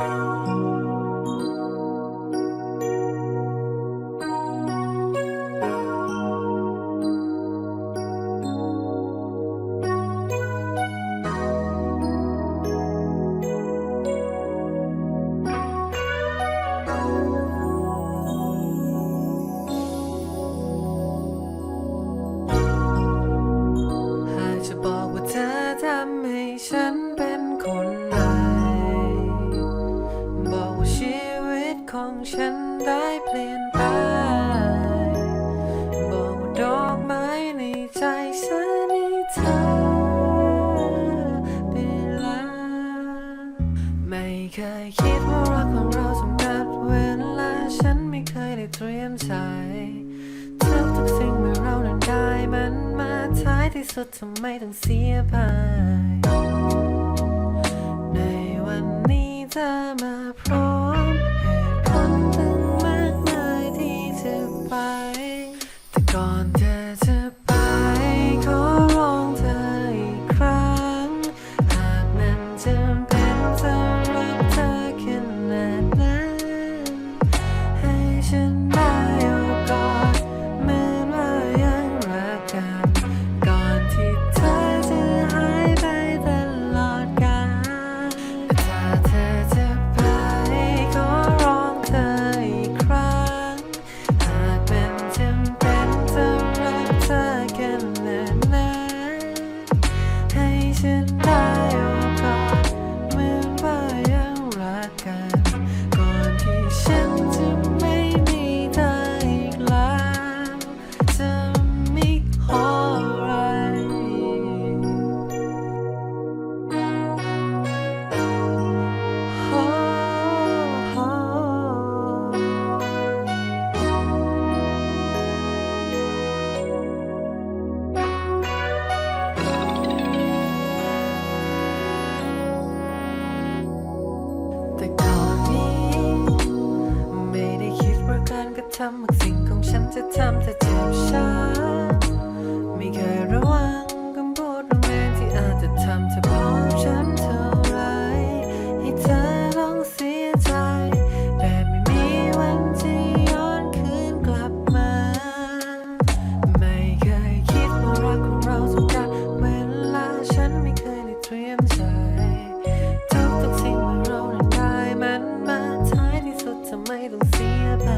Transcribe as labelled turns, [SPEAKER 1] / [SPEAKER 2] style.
[SPEAKER 1] you ของฉันได้เปลี่ยนไปบอกดอกไม้ในใจฉันให้เธอไปแล้วไม่เคยคิดว่ารักของเราสำกัดเวลาฉันไม่เคยได้เตรียมใจทุกทุกสิ่งเมื่อเรานั้นได้มันมาท้ายที่สุดทำไมต้องเสียไปในวันนี้เธอมาพร้อม ทำบางสิ่งของฉันจะทำแต่เจ็บช้ำไม่เคยระวังคำพูดบางแรงที่อาจจะทำเธอบอกฉันเท่าไรให้เธอลองเสียใจแบบไม่มีวันจะย้อนคืนกลับมา ไม่เคยคิดว่ารักของเราสำคัญเวลาฉันไม่เคยได้เตรียมใจทุกทุกสิ่งที่เราได้มันมาท้ายที่สุดทำไมต้องเสียไป